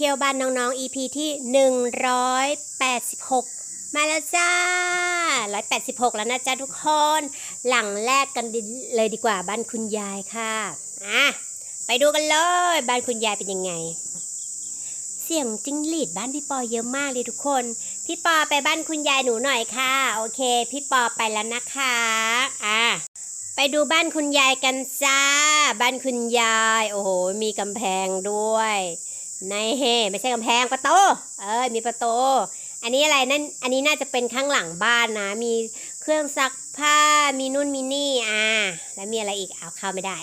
ที่ยวบ้านน้องๆ EP ที่ 186 มาแล้วจ้า 186 แล้วนะจ๊ะทุกคน หลังแรกกันเลยดีกว่าบ้านคุณยายค่ะอะไปดูกันเลย บ้านคุณยายเป็นยังไง เสียงจิ้งหรีดบ้านพี่ปอเยอะมากเลยทุกคน พี่ปอไปบ้านคุณยายหนูหน่อยค่ะ โอเค พี่ปอไปแล้วนะคะอะไปดูบ้านคุณยายกันจ้า บ้านคุณยาย โอ้โห มีกำแพงด้วย ในเฮไม่ใช่กำแพงประตูเออมีประตูอันนี้อะไรนั่นอันนี้น่าจะเป็นข้างหลังบ้านนะ มีเครื่องซักผ้ามีนู่นมีนี่อ่าแล้วมีอะไรอีกเอาเข้าไม่ได้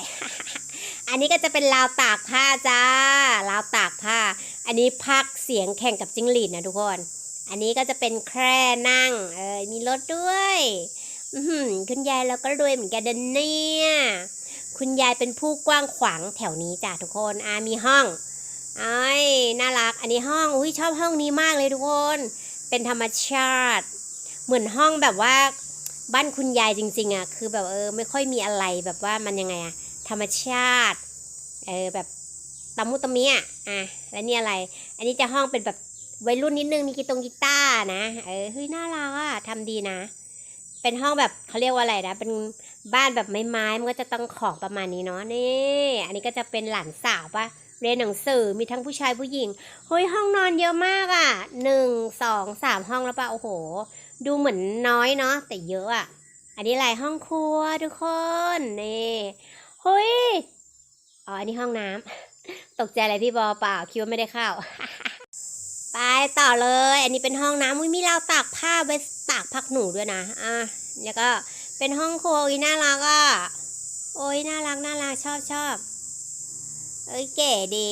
อันนี้ก็จะเป็นราวตากผ้าจ้าราวตากผ้า อันนี้พักเสียงแข่งกับจิ้งหรีดนะทุกคน อันนี้ก็จะเป็นแคร่นั่งเออมีรถด้วยอือหือคุณยายเราก็รวยเหมือนกันนเนี่ยคุณยายเป็นผู้กว้างขวางแถวนี้จ้ะทุกคนอามีห้อง ไอ้ยน่ารัก อันนี้ห้องอุ้ยชอบห้องนี้มากเลยทุกคน เป็นธรรมชาติ เหมือนห้องแบบว่าบ้านคุณยายจริง ๆอะ คือแบบเออไม่ค่อยมีอะไรแบบว่ามันยังไงอะ ธรรมชาติเออแบบตะมุตะมิอะอะแล้วนี่อะไร อันนี้จะห้องเป็นแบบวัยรุ่นนิดนึงมีกีตงกีตาร์นะเออเฮ้ยน่ารักอะทำดีนะ เป็นห้องแบบเขาเรียกว่าอะไรนะ เป็นบ้านแบบไม้ๆมันก็จะต้องของประมาณนี้เนาะนี่ อันนี้ก็จะเป็นหลานสาวปะ เรียนหนังสือมีทั้งผู้ชายผู้หญิงเฮ้ยห้องนอนเยอะมากอะ่ะหนึ่งสองสามห้องแล้วปะโอ้โห ดูเหมือนน้อยเนาะแต่เยอะอะ่ะ อันนี้อะไรห้องครัวทุกคนนี่เฮ้ยอ๋ออันนี้ห้องน้ำตกใจอะไรพี่บอเปล่าคิดว่าไม่ได้เข้า ไปต่อเลย อันนี้เป็นห้องน้ำอุ๊ยมีราวตากผ้าไว้ตากผักหนูด้วยนะอะแล้วก็เป็นห้องครัวอุยน่ารักอะโอ้ยน่ารักน่ารักชอบชอบ เอ้ยเก๋ดี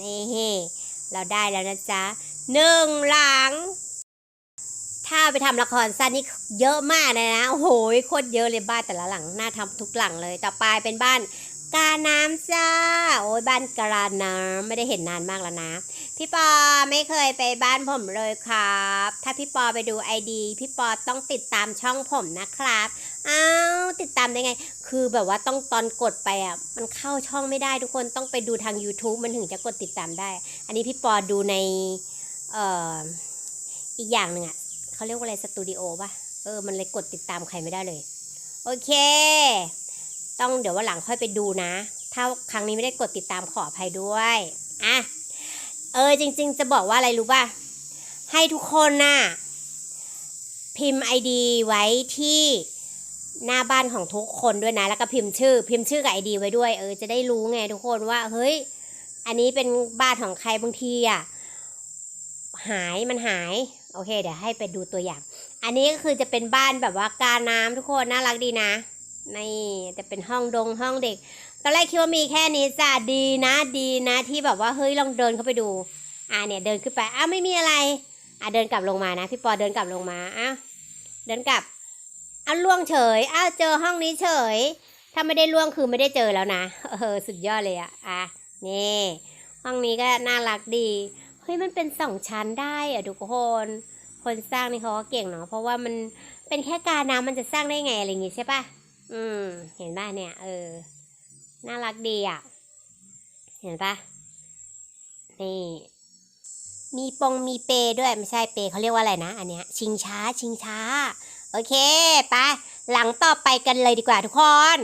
นี่เราได้แล้วนะจ๊ะหนึ่งหลัง ถ้าไปทำละครสั้นนี่เยอะมากเลยนะ โอ้โหโคตรเยอะเลยบ้านแต่ละหลัง น่าทำทุกหลังเลย ต่อไปเป็นบ้านกาน้ำจ้า โอ้ยบ้านกาน้ำไม่ได้เห็นนานมากแล้วนะ พี่ปอไม่เคยไปบ้านผมเลยครับ ถ้าพี่ปอไปดูไอดีพี่ปอต้องติดตามช่องผมนะครับอ้าวติดตามได้ไง คือแบบว่าต้องตอนกดไปอะมันเข้าช่องไม่ได้ทุกคนต้องไปดูทาง YouTube มันถึงจะกดติดตามได้ อันนี้พี่ปอดูในเอ่ออีกอย่างหนึ่งอะเขาเรียกว่าอะไรสตูดิโอป่ะเออมันเลยกดติดตามใครไม่ได้เลย โอเค ต้องเดี๋ยวว่าหลังค่อยไปดูนะ ถ้าครั้งนี้ไม่ได้กดติดตามขออภัยด้วยอะ เออจริง ๆ จะบอกว่าอะไรรู้ป่ะ ให้ทุกคนน่ะพิมพ์ไอดีไว้ที่หน้าบ้านของทุกคนด้วยนะ แล้วก็พิมพ์ชื่อ พิมพ์ชื่อกับไอดีไว้ด้วย เออจะได้รู้ไงทุกคนว่า เฮ้ย อันนี้เป็นบ้านของใครบางทีอะหายมันหาย โอเค เดี๋ยวให้ไปดูตัวอย่าง อันนี้ก็คือจะเป็นบ้านแบบว่าการน้ำทุกคนน่ารักดีนะนี่จะเป็นห้องดงห้องเด็ก ตอนแรกคิดว่ามีแค่นี้จ้ะดีนะดีนะที่แบบว่าเฮ้ยลองเดินเข้าไปดู อ่าเนี่ยเดินขึ้นไปอ้าวไม่มีอะไร อะเดินกลับลงมานะ พี่ปอเดินกลับลงมาอ้าวเดินกลับอ้าวล่วงเฉยอ้าวเจอห้องนี้เฉย ถ้าไม่ได้ล่วงคือไม่ได้เจอแล้วนะเออสุดยอดเลยอะอะนี่ห้องนี้ก็น่ารักดีเฮ้ยมันเป็นสองชั้นได้อะทุกคนคนสร้างนี่เขาก็เก่งเนาะเพราะว่ามันเป็นแค่การน้ำมันจะสร้างได้ไงอะไรอย่างงี้ใช่ปะอืมเห็นป่ะเนี่ยเออ น่ารักดีอะ เห็นปะนี่ มีปงมีเปด้วยไม่ใช่เปเขาเรียกว่าอะไรนะ อันเนี้ยชิงช้าชิงช้า โอเคไปหลังต่อไปกันเลยดีกว่าทุกคน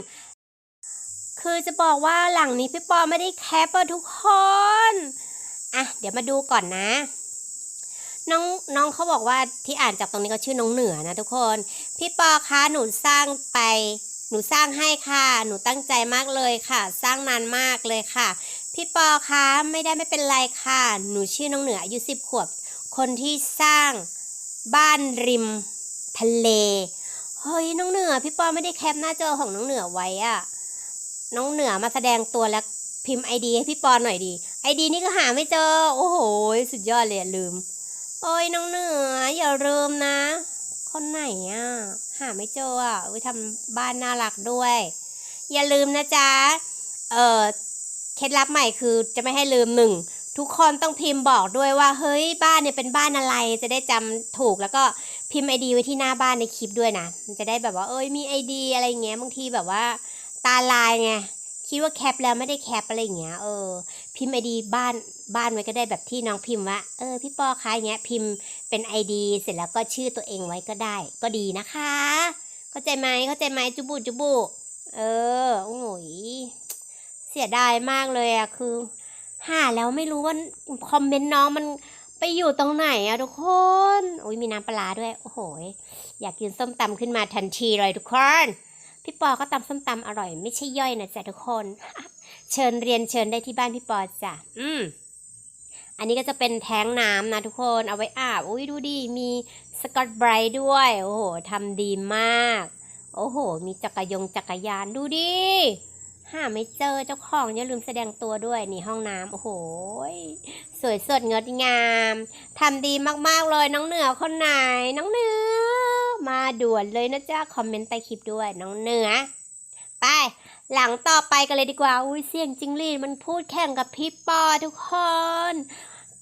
คือจะบอกว่าหลังนี้พี่ปอไม่ได้แคปอะทุกคน อะ เดี๋ยวมาดูก่อนนะ น้องน้องเขาบอกว่าที่อ่านจากตรงนี้ก็ชื่อน้องเหนือนะทุกคน พี่ปอคะหนูสร้างไป หนูสร้างให้ค่ะ หนูตั้งใจมากเลยค่ะ สร้างนานมากเลยค่ะ พี่ปอคะไม่ได้ไม่เป็นไรค่ะ หนูชื่อน้องเหนืออายุสิบขวบ คนที่สร้างบ้านริมทะเลเฮ้ยน้องเหนือ พี่ปอไม่ได้แคปหน้าจอของน้องเหนือไว้อะน้องเหนือมาแสดงตัวแล้วพิมพ์ไอดีให้พี่ปอหน่อยดีไอดีนี่ก็หาไม่เจอ โอ้โห สุดยอดเลยลืม โอ้ยน้องเหนืออย่าลืมนะ คนไหนอะ หาไม่เจออะไว้ทำบ้านน่ารักด้วย อย่าลืมนะจ๊ะ เออเคล็ดลับใหม่คือจะไม่ให้ลืมหนึ่งทุกคนต้องพิมพ์บอกด้วยว่า เฮ้ยบ้านเนี่ยเป็นบ้านอะไรจะได้จำถูกแล้วก็พิมพ์ไอดีไว้ที่หน้าบ้านในคลิปด้วยนะมันจะได้แบบว่าเอ้ยมีไอดีอะไรเงี้ยบางทีแบบว่า ตาลายไงคิดว่าแคปแล้วไม่ได้แคปอะไรเงี้ยเออ พิมพ์ไอดีบ้านบ้านไว้ก็ได้แบบที่น้องพิมพ์ว่าเออพี่ปอคะอย่างเงี้ยพิมพ์ เป็นไอดีเสร็จแล้วก็ชื่อตัวเองไว้ก็ได้ ก็ดีนะคะ เข้าใจไหมเข้าใจไหมจุบุจุบุเออโอ้ยเสียดายมากเลยอะคือหาแล้วไม่รู้ว่าคอมเมนต์น้องมันไปอยู่ตรงไหนอะทุกคนโอ้ยมีน้ำปลาร้าด้วยโอ้โหอยากกินส้มตำขึ้นมาทันทีเลยทุกคนพี่ปอก็ตำส้มตำอร่อย ไม่ใช่ย่อยนะจ๊ะทุกคน เชิญเรียนเชิญได้ที่บ้านพี่ปอจ้ะอืม อันนี้ก็จะเป็นแท้งน้ำนะทุกคนเอาไว้อาบ อุ้ยดูดิมีสกอตไบรท์ด้วย โอ้โหทำดีมาก โอ้โห มีจักรยงจักรยานดูดิหาไม่เจอเจ้าของอย่าลืมแสดงตัวด้วยนี่ห้องน้ำโอ้โห สวยสดงดงามทำดีมากๆเลยน้องเหนือคนไหนน้องเหนือ มาด่วนเลยนะจ๊ะคอมเมนต์ใต้คลิปด้วยน้องเหนือ ไป หลังต่อไปกันเลยดีกว่า อุ้ยเสียงจิงหรีดมันพูดแข่งกับพี่ปอทุกคน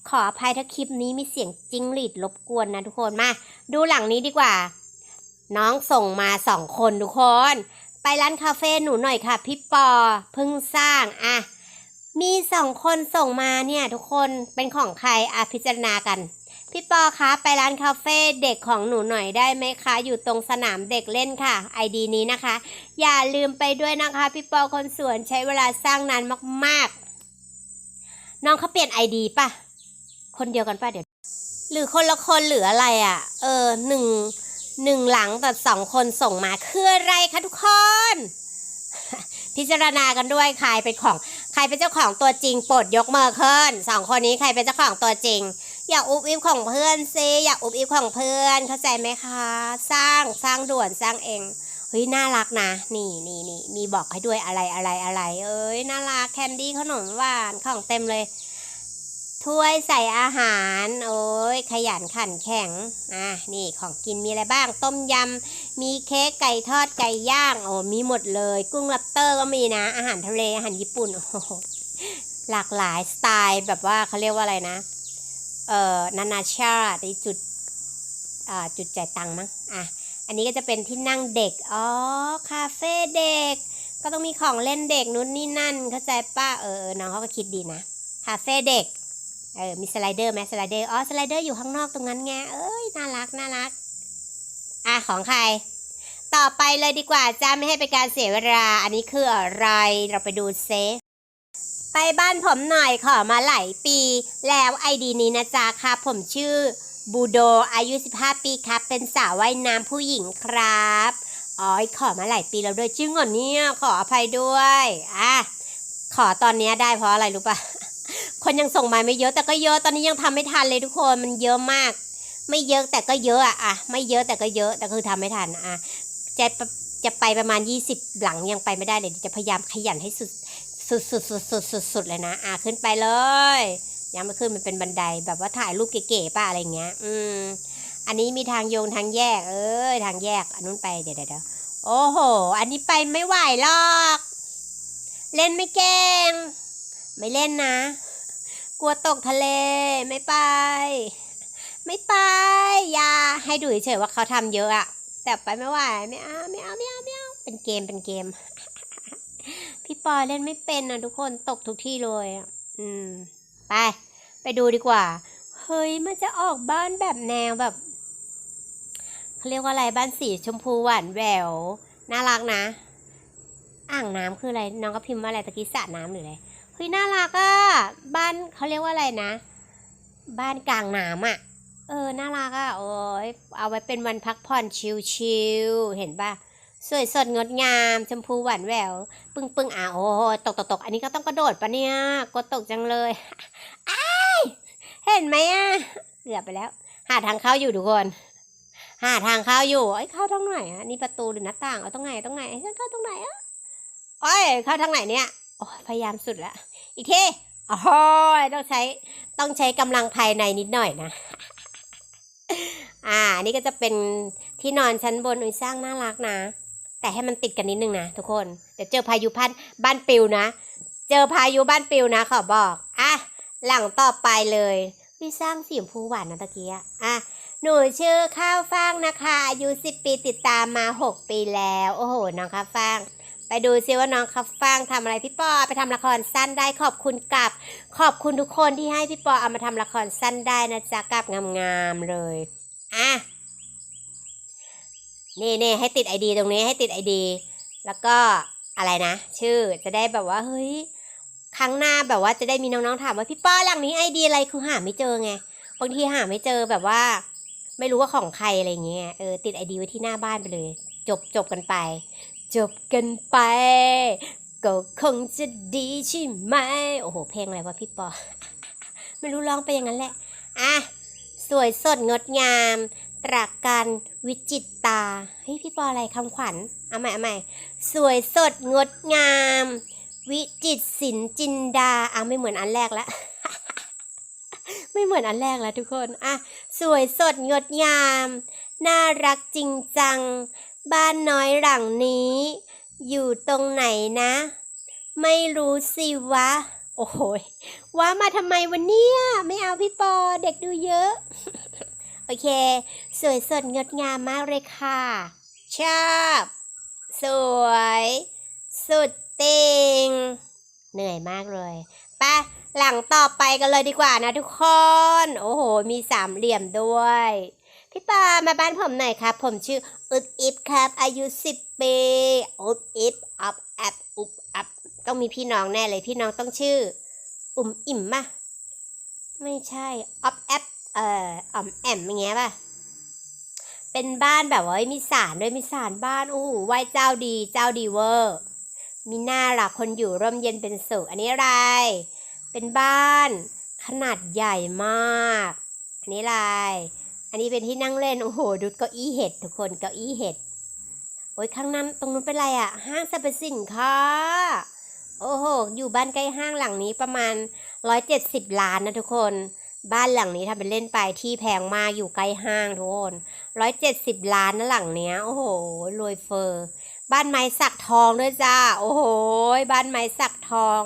ขออภัยถ้าคลิปนี้มีเสียงจิงหรีดรบกวนนะทุกคนมา ดูหลังนี้ดีกว่า น้องส่งมาสองคนทุกคน ไปร้านคาเฟ่หนูหน่อยค่ะพี่ปอเพิ่งสร้างอะมีสองคนส่งมาเนี่ยทุกคนเป็นของใครอะพิจารณากัน พี่ปอคะไปร้านคาเฟ่เด็กของหนูหน่อยได้ไหมคะ อยู่ตรงสนามเด็กเล่นค่ะไอดีนี้นะคะ อย่าลืมไปด้วยนะคะ พี่ปอคนสวนใช้เวลาสร้างนานมากๆ น้องเขาเปลี่ยนไอดีป่ะ คนเดียวกันป่ะเดี๋ยว หรือคนละคนหรืออะไรอะ่ะ เออหนึ่งหนึ่งหลังแต่สองคนส่งมาคืออะไรคะทุกคนพิจารณากันด้วยใครเป็นของ ใครเป็นเจ้าของตัวจริงโปรดยกมือขึ้นสองคนนี้ใครเป็นเจ้าของตัวจริง อย่าอุบอิบของเพื่อนซิอย่าอุบอิบของเพื่อน เข้าใจไหมคะ สร้างสร้างด่วนสร้างเองเฮ้ยน่ารักนะ นี่นี่นี่มีบอกให้ด้วยอะไรอะไรอะไร เอ้ยน่ารักแคนดี้ขนมหวานของเต็มเลย ถ้วยใส่อาหาร โอ้ยขยันขันแข็งอะนี่ของกินมีอะไรบ้าง ต้มยำมีเค้กไก่ทอดไก่ย่างโอ้มีหมดเลย กุ้งลับเตอร์ก็มีนะ อาหารทะเลอาหารญี่ปุ่นโอ้หลากหลายสไตล์แบบว่าเขาเรียกว่าอะไรนะ เอ่อนานาชาติในจุดอ่าจุดจ่ายตังค์มั้งอะอันนี้ก็จะเป็นที่นั่งเด็ก อ๋อ คาเฟ่เด็ก ก็ต้องมีของเล่นเด็กนู้นนี่นั่น เข้าใจป้าเออเออน้องเขาก็คิดดีนะ คาเฟ่เด็ก เออ มีสไลเดอร์ไหมสไลเดอร์ อ๋อ สไลเดอร์อยู่ข้างนอกตรงนั้นไง เอ้ย น่ารัก น่ารัก อะ ของใคร ต่อไปเลยดีกว่าจ้าไม่ให้เป็นการเสียเวลา อันนี้คืออะไร เราไปดูเซ ไปบ้านผมหน่อยขอมาหลายปี แล้วไอดีนี้นะจ๊ะครับผมชื่อบูโดอายุ 15 ปีครับ เป็นสาวว่ายน้ำผู้หญิงครับอ๋อขอมาหลายปีแล้วด้วยจริงเหรอเนี่ยขออภัยด้วยอะขอตอนนี้ได้เพราะอะไรรู้ปะคนยังส่งมาไม่เยอะแต่ก็เยอะตอนนี้ยังทำไม่ทันเลยทุกคนมันเยอะมาก ไม่เยอะแต่ก็เยอะอะอะไม่เยอะแต่ก็เยอะแต่คือทำไม่ทันอะจะปะจะไปประมาณ 20 หลังยังไปไม่ได้เลยจะพยายามขยันให้สุด สุดสุดสุดสุดสุดสุดเลยนะ อะขึ้นไปเลย ยังไม่ขึ้นมันเป็นบันไดแบบว่าถ่ายรูปเก๋ๆป่ะอะไรเงี้ย อืม อันนี้มีทางโยงทางแยก เอ้ยทางแยก อันนู้นไปเดี๋ยวเดี๋ยวเดี๋ยวโอ้โห อันนี้ไปไม่ไหวหรอก เล่นไม่เก่ง ไม่เล่นนะ กลัวตกทะเล ไม่ไป ไม่ไป อย่า ให้ดูเฉยๆว่าเขาทำเยอะอะ แต่ไปไม่ไหว ไม่เอา ไม่เอา ไม่เอา ไม่เอา เป็นเกม เป็นเกม พี่ปอเล่นไม่เป็นนะทุกคนตกทุกที่เลยอะอืม ไป ไปดูดีกว่า เฮ้ย มันจะออกบ้านแบบแนวแบบเขาเรียกว่าอะไรบ้านสีชมพูหวานแหววน่ารักนะ อ่างน้ำคืออะไร น้องก็พิมพ์ว่าอะไรตะกี้สระน้ำหรืออะไรเฮ้ยน่ารักอะบ้านเขาเรียกว่าอะไรนะ บ้านกลางน้ำอะเออน่ารักอะโอ้ยเอาไว้เป็นวันพักผ่อนชิลๆเห็นปะ สวยสดงดงาม ชมพูหวานแหวว ปึ้งปึ้งอะโอ้ตกตกตกอันนี้ก็ต้องกระโดดปะเนี่ยกดตกจังเลยอ้ายเห็นไหมอะเกือบไปแล้ว หาทางเข้าอยู่ทุกคน หาทางเข้าอยู่ไอ้เข้าทางไหนอะนี่ประตูหรือหน้าต่างเอาตรงไหนตรงไหนฉันเข้าตรงไหนอะโอ้ยเข้าทางไหนเนี่ยโอ้ยพยายามสุดแล้วอีกทีโอ้ยต้องใช้ต้องใช้กำลังภายในนิดหน่อยนะอ่านนี่ก็จะเป็นที่นอนชั้นบนอุ้ยสร้างน่ารักนะ แต่ให้มันติดกันนิดนึงนะทุกคน เดี๋ยวเจอพายุพันบ้านปิวนะ เจอพายุบ้านปิวนะขอบอก อะ หลังต่อไปเลยพี่สร้างสีชมพูหวานนะตะกี้อะอะ หนูชื่อข้าวฟ่างนะคะอายุสิบปีติดตามมาหกปีแล้ว โอ้โห น้องข้าวฟ่าง ไปดูซิว่าน้องคับฟังทำอะไรพี่ปอไปทำละครสั้นได้ขอบคุณกับ ขอบคุณทุกคนที่ให้พี่ปอเอามาทำละครสั้นได้นะจ๊ะกับงามๆเลย อะ นี่นี่ให้ติดไอดีตรงนี้ให้ติดไอดีแล้วก็อะไรนะ ชื่อจะได้แบบว่าเฮ้ยครั้งหน้าแบบว่าจะได้มีน้องๆถามว่าพี่ป้อหลังนี้ไอเดียอะไรคือหาไม่เจอไงบางทีหาไม่เจอแบบว่า ไม่รู้ว่าของใครอะไรเงี้ยเออติดไอดีไว้ที่หน้าบ้านไปเลย จบจบกันไป จบกันไปก็คงจะดีใช่ไหมโอ้โห เพลงอะไรวะพี่ปอ ไม่รู้ร้องไปอย่างนั้นแหละอะสวยสดงดงาม รากการวิจิตตาเฮ้ยพี่ปออะไรคำขวัญเอาใหม่เอาใหม่สวยสดงดงาม วิจิตศิลจินดาอะไม่เหมือนอันแรกละไม่เหมือนอันแรกแล้วทุกคนอะสวยสดงดงาม น่ารักจริงจัง บ้านน้อยหลังนี้ อยู่ตรงไหนนะ ไม่รู้สิวะ โอ้โหยว่ามาทำไมวันเนี้ยไม่เอาพี่ปอเด็กดูเยอะ โอเค สวยสดงดงามมากเลยค่ะ ชอบ สวย สุดติงเหนื่อยมากเลยไปะหลังต่อไปกันเลยดีกว่านะทุกคน โอ้โห มีสามเหลี่ยมด้วยพี่ปามาบ้านผมหน่อยครับ ผมชื่ออุบอิบครับ อายุสิบปีอุบอิบอับแอบอุบอับต้องมีพี่น้องแน่เลยพี่น้องต้องชื่อ อุ่มอิ่มมะไม่ใช่อับแอบ เอ่ออ่อมแอมอย่างเงี้ยป่ะ เป็นบ้านแบบว่ามีสารด้วยมีสารบ้านโอ้โหไหว้เจ้าดีเจ้าดีเวอร์มีหน้าหลักคนอยู่ร่มเย็นเป็นสุขอันนี้อะไร เป็นบ้านขนาดใหญ่มาก อันนี้อะไรอันนี้เป็นที่นั่งเล่นโอ้โหดูเก้าอี้เห็ดทุกคนเก้าอี้เห็ดโอ้ยข้างนั้นตรงนู้นเป็นอะไรอะห้างสรรพสินค้าโอ้โห อยู่บ้านใกล้ห้างหลังนี้ประมาณร้อยเจ็ดสิบล้านนะทุกคน บ้านหลังนี้ทำเป็นเล่นไปที่แพงมากอยู่ใกล้ห้างทุกคนร้อยเจ็ดสิบล้านนะหลังเนี้ย โอ้โหรวยเฟอร์ บ้านไม้สักทองด้วยจ้า โอ้โห บ้านไม้สักทอง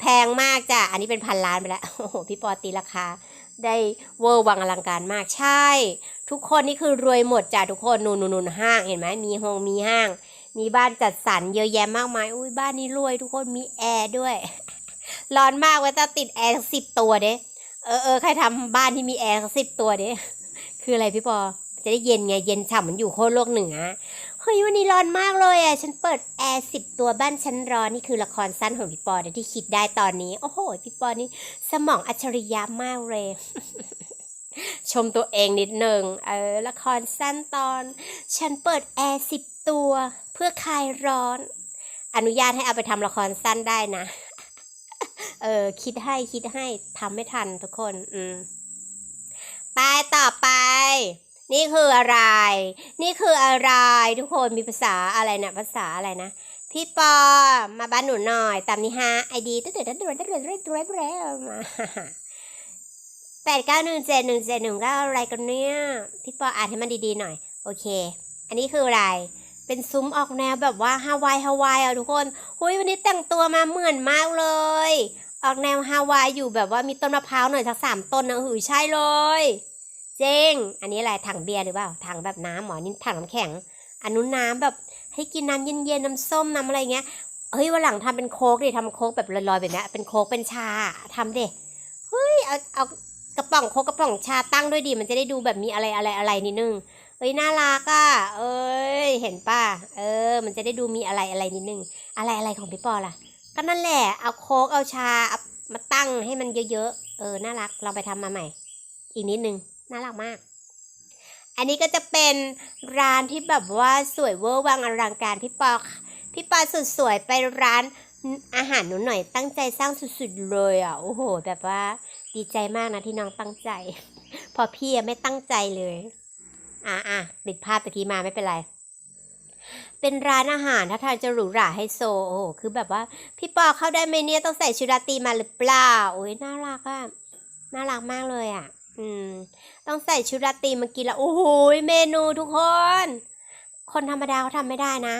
แพงมากจ้ะ อันนี้เป็นพันล้านไปแล้ว โอ้โห พี่ปอตีราคา ได้เวอร์วังอลังการมาก ใช่ ทุกคนนี่คือรวยหมดจ้ะทุกคน นูนนูนห้าง เห็นไหม มีห้อง มีห้าง มีบ้านจัดสรรเยอะแยะมากมาย อุ้ยบ้านนี้รวย ทุกคน มีแอร์ด้วย ร้อนมากเว่าจะติดแอร์สิบตัวเด้ เออเออใครทำบ้านที่มีแอร์สิบตัวเด้คืออะไรพี่ปอจะได้เย็นไงเย็นฉ่ำเหมันอยู่โคตรโลกเหนือเฮ้ยวันนี้ร้อนมากเลยอะฉันเปิดแอร์สิบตัวบ้านฉันร้อนนี่คือละครสั้นของพี่ปอที่คิดได้ตอนนี้ โอ้โหพี่ปอนี่สมองอัจฉริยะมากเลย ชมตัวเองนิดหนึ่งเออละครสั้นตอน ฉันเปิดแอร์สิบตัว เพื่อคลายร้อน อนุญาตให้เอาไปทำละครสั้นได้นะ เออคิดให้คิดให้ทำไม่ทันทุกคนอืมไปต่อไป นี่คืออะไร นี่คืออะไร ทุกคนมีภาษาอะไรนะภาษาอะไรนะพี่ปอมาบ้านหนูหน่อยตามนี้ฮะไอดีตั้งแต่ตั้งแต่ตั้งแต่ตั้งแต่ตั้งแต่มาแปดเก้าหนึ่งเจ็ดหนึ่งเจ็ดหนึ่งเก้าอะไรกันเนี่ย พี่ปออ่านให้มันดีๆหน่อย โอเค อันนี้คืออะไร เป็นซุ้มออกแนวแบบว่าฮาวายฮาวายอะทุกคนหุยวันนี้แต่งตัวมาเหมือนมากเลย ออกแนวฮาวายอยู่แบบว่ามีต้นมะพร้าวหน่อยสักสามต้นนะหือใช่เลย เจ๊งอันนี้อะไรถังเบียร์หรือเปล่าถังแบบน้ำหมอนี่ถังน้ำแข็ง อันนู้นน้ำแบบให้กินน้ำเย็นๆน้ำส้มน้ำอะไรเงี้ยเฮ้ยวันหลังทำเป็นโค้กดิทำโค้กแบบลอยๆแบบนี้เป็นโค้กเป็นชาทำดิเฮ้ยเอาเอากระป๋องโค้กกระป๋องชาตั้งด้วยดิมันจะได้ดูแบบมีอะไรอะไรอะไรนิดนึง เฮ้ยน่ารักอะ เอ้ย เห็นป่ะ เออ มันจะได้ดูมีอะไรอะไรนิดนึง อะไรอะไรของพี่ปอล่ะ ก็นั่นแหละ เอาโคกเอาชาเอามาตั้งให้มันเยอะๆ เออ น่ารักลองไปทำมาใหม่ อีกนิดนึง น่ารักมาก อันนี้ก็จะเป็นร้านที่แบบว่าสวยเวอร์วังอลังการพี่ปอพี่ปอสุดสวยไปร้านอาหารหนูหน่อยตั้งใจสร้างสุดๆเลยอะ โอ้โห แบบว่าดีใจมากนะที่น้องตั้งใจ พอพี่ไม่ตั้งใจเลย อะอะปิดภาพตะกี้มาไม่เป็นไร เป็นร้านอาหารถ้าทางจะหรูหราไฮโซ โอ้โห คือแบบว่า พี่ปอเข้าได้ไหมเนี่ยต้องใส่ชุดราตรีมาหรือเปล่า โอ้ยน่ารักอะ น่ารักมากเลยอะ อืม ต้องใส่ชุดราตรีมากินล้วโอ้โห เมนูทุกคน คนธรรมดาเขาทำไม่ได้นะ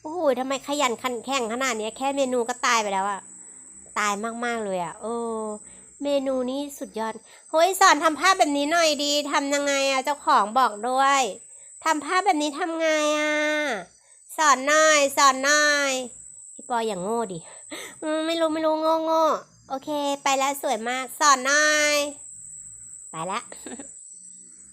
โอ้โหทำไมขยันขันแข่งขนาดนี้แค่เมนูก็ตายไปแล้วอะตายมากๆเลยอะเออ เมนูนี้สุดยอดเฮ้ยสอนทำภาพแบบนี้หน่อยดีทำยังไงอะเจ้าของบอกด้วยทำภาพแบบนี้ทำไงอะสอนหน่อยสอนหน่อยพี่ปออย่างโง่ดิไม่รู้ไม่รู้โง่โง่โอเค ไปแล้วสวยมากสอนหน่อย ไปแล้ว